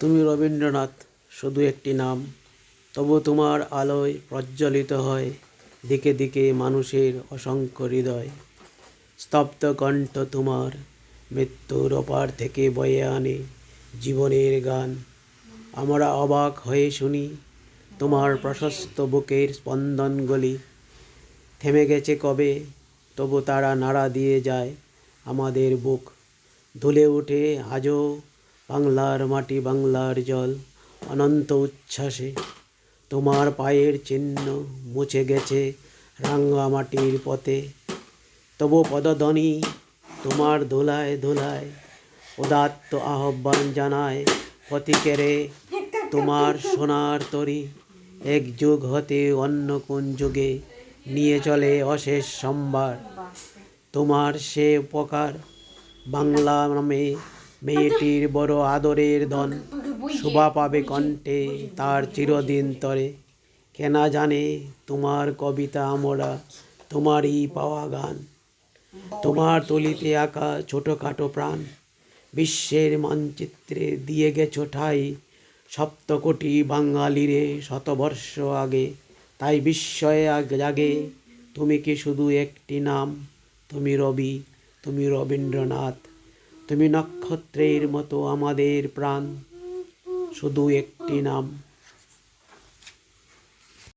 তুমি রবীন্দ্রনাথ, শুধু একটি নাম। তবু তোমার আলোয় প্রজ্বলিত হয় দিকে দিকে মানুষের অসংখ্য হৃদয়। স্তব্ধ কণ্ঠ তোমার মৃত্যুর ওপার থেকে বয়ে আনে জীবনের গান। আমরা অবাক হয়ে শুনি তোমার প্রশস্ত বুকের স্পন্দনগুলি। থেমে গেছে কবে? তবু তারা নাড়া দিয়ে যায় আমাদের বুক। ধুলে উঠে আজও বাংলার মাটি বাংলার জল, অনন্ত উচ্ছ্বাসে। তোমার পায়ের চিহ্ন মুছে গেছে রাঙ্গা মাটির পথে। তবু পদধ্বনি তোমার দোলায় দোলায় উদাত্ত আহ্বান জানায় পথিকেরে তোমার সোনার তরি। এক যুগ হতে অন্য কোন যুগে নিয়ে চলে অশেষ সম্ভার। তোমার সে উপকার বাংলা নামে মেয়েটির বড় আদরের ধন শোভা পাবে কণ্ঠে তার চিরদিন তরে। কেনা জানে তোমার কবিতা আমরা তোমারই পাওয়া গান। তোমার তলিতে আঁকা ছোটোখাটো প্রাণ। বিশ্বের মানচিত্রে দিয়ে গেছো ঠাই। সপ্তকোটি বাঙালিরে শতবর্ষ আগে। তাই বিস্ময়ে আগ জাগে, তুমি কি শুধু একটি নাম? তুমি রবি, তুমি রবীন্দ্রনাথ। তুমি নক্ষত্রের মতো আমাদের প্রাণ। শুধু একটি নাম।